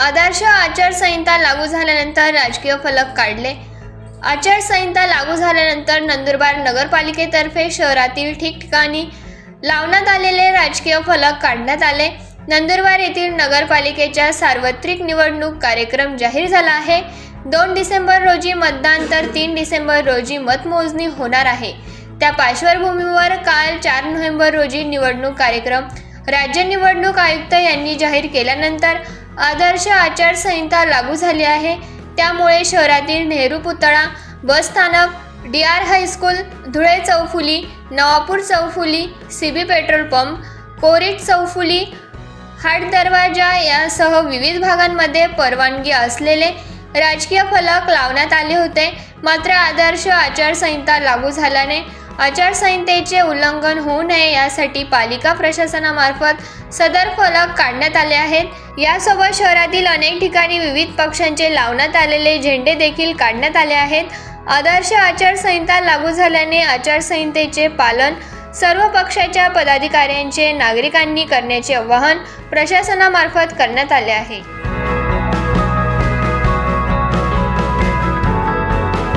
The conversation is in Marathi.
आदर्श आचारसंहिता लागू झाल्यानंतर राजकीय फलक काढले. आचारसंहिता लागू झाल्यानंतर नंदुरबार नगरपालिकेतर्फे शहरातील ठिकठिकाणी लावण्यात आलेले राजकीय फलक काढण्यात आले. नंदुरबार येथील नगरपालिकेच्या सार्वत्रिक निवडणूक कार्यक्रम जाहीर झाला आहे. दोन डिसेंबर रोजी मतदान तर तीन डिसेंबर रोजी मतमोजणी होणार आहे. त्या पार्श्वभूमीवर काल चार नोव्हेंबर रोजी निवडणूक कार्यक्रम राज्य निवडणूक आयुक्त यांनी जाहीर केल्यानंतर आदर्श आचारसंहिता लागू झाली आहे. त्यामुळे शहरातील नेहरू पुतळा बस स्थानक D R high school Dhule चौफुली Navapur चौफुली C B petrol pump Korit चौफुली हाट दरवाजा यासह विविध भागांमध्ये परवानगी असलेले राजकीय फलक लावण्यात आले होते. मात्र आदर्श आचारसंहिता लागू झाल्याने आचारसंहितेचे उल्लंघन होऊ नये यासाठी पालिका प्रशासनामार्फत सदर फलक काढण्यात आले आहेत. यासोबत शहरातील अनेक ठिकाणी विविध पक्षांचे लावण्यात आलेले झेंडे देखील काढण्यात आले आहेत. आदर्श आचारसंहिता लागू झाल्याने आचारसंहितेचे पालन सर्व पक्षाच्या पदाधिकाऱ्यांचे नागरिकांनी करण्याचे आवाहन प्रशासनामार्फत करण्यात आले आहे.